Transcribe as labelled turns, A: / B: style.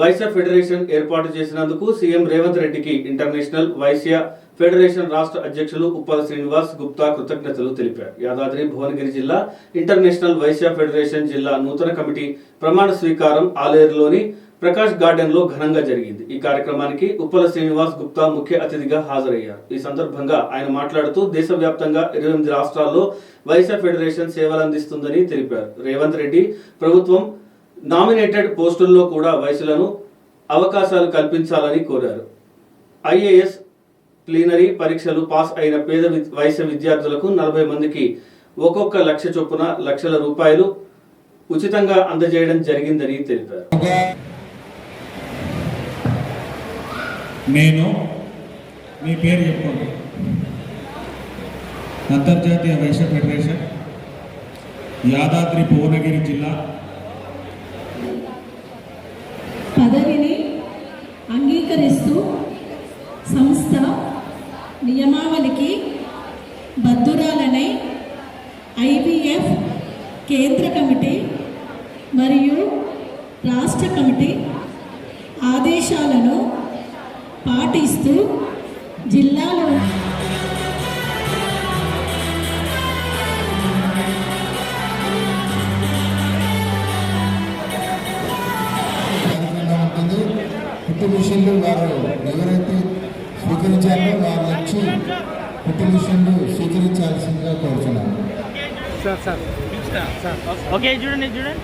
A: Vysya federation ఏర్పాటు చేసినందుకు CM Revanth రెడ్డికి ఇంటర్నేషనల్ వైశ్య ఫెడరేషన్ రాష్ట్ర అధ్యక్షులు ఉప్పల శ్రీనివాస్ గుప్తా కృతజ్ఞతలు తెలిపారు. యాదాద్రి భువనగిరి జిల్లా ఇంటర్నేషనల్ వైశ్య ఫెడరేషన్ జిల్లా నూతన కమిటీ ప్రమాణ స్వీకారం ఆలేరులోని ప్రకాష్ గార్డెన్లో ఘనంగా జరిగింది. ఈ కార్యక్రమానికి ఉప్పల శ్రీనివాస్ గుప్తా ముఖ్య అతిథిగా హాజరయ్యారు. ఈ సందర్భంగా ఆయన మాట్లాడుతూ దేశవ్యాప్తంగా ఇరవై ఎనిమిది రాష్ట్రాల్లో వైశ్య ఫెడరేషన్ సేవలందిస్తుందని తెలిపారు. రేవంత్ రెడ్డి ప్రభుత్వం నామినేటెడ్ పోస్టుల్లో కూడా వయసులను అవకాశాలు కల్పించాలని కోరారు. ఐఏఎస్ ప్లీనరీ పరీక్షలు పాస్ అయిన పేద వయసు విద్యార్థులకు నలభై మందికి ఒక్కొక్క లక్ష చొప్పున లక్షల రూపాయలు ఉచితంగా అందజేయడం జరిగిందని తెలిపారు.
B: నేను మీ పేరు చెప్పుకోండి. అంతర్జాతీయ వైశ్య ఫెడరేషన్ యాదాద్రి భువనగిరి జిల్లా
C: అంగీకరిస్తూ సంస్థ నియమావళికి బద్దురాలనై ఐబిఎఫ్ కేంద్ర కమిటీ మరియు రాష్ట్ర కమిటీ ఆదేశాలను పాటిస్తూ జిల్లాలో
D: మిషన్లు వారు ఎవరైతే స్వీకరించారో వారు వచ్చి పుట్టు మిషన్లు స్వీకరించాల్సిందిగా కోరుతున్నాను
E: ఓకే చూడండి చూడండి.